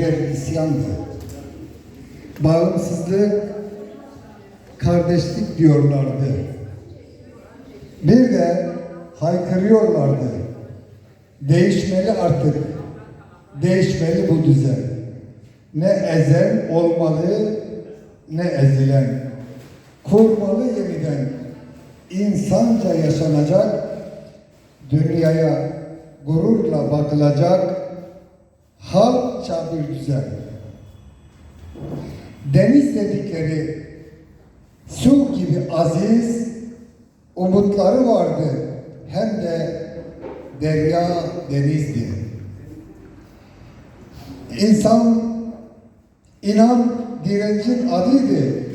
bir isyandı. Bağımsızlık, kardeşlik diyorlardı. Bir de haykırıyorlardı. Değişmeli artık, değişmeli bu düzen. Ne ezen olmalı, ne ezilen. Kurmalı yeniden, insanca yaşanacak, dünyaya gururla bakılacak, halkça bir düzen. Deniz dedikleri su gibi aziz umutları vardı. Hem de derya denizdi. İnsan inan direncin adıydı.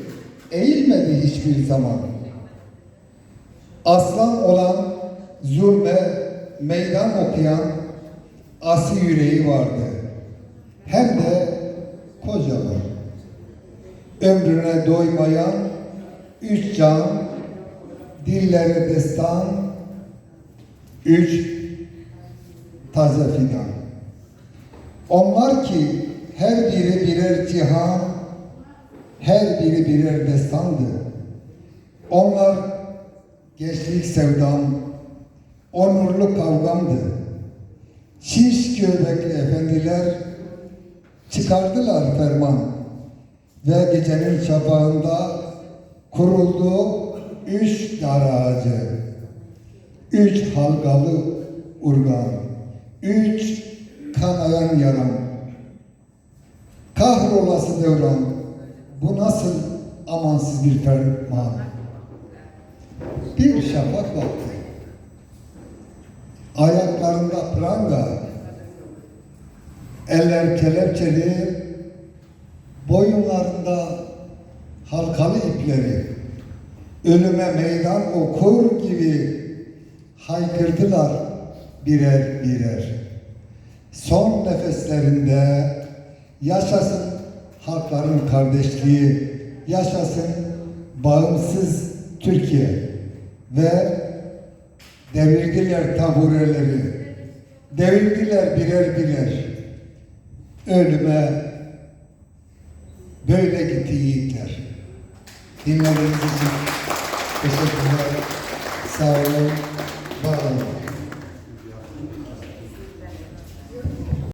Eğilmedi hiçbir zaman. Aslan olan zulme meydan okuyan asi yüreği vardı. Hem de kocaman. Ömrüne doymayan üç can, dillere destan, üç taze fidan. Onlar ki her biri birer cihan, her biri birer destandı. Onlar gençlik sevdam, onurlu kavgamdı. Şiş göbekli efendiler çıkardılar ferman. Ve gecenin şafağında kuruldu üç dar üç halkalı urgan, üç kanayan yaram. Kahrolası devran, bu nasıl amansız bir ferman. Bir şafak vakti, ayaklarında pranga, eller kelepçeli, boyunlarında halkalı ipleri, ölüme meydan okur gibi haykırdılar birer birer. Son nefeslerinde yaşasın halkların kardeşliği, yaşasın bağımsız Türkiye ve devirdiler tabureleri, devirdiler birer birer. Ölüme böyle gitti yiğitler. Dinlediğiniz için teşekkürler. Sağ olun, var olun.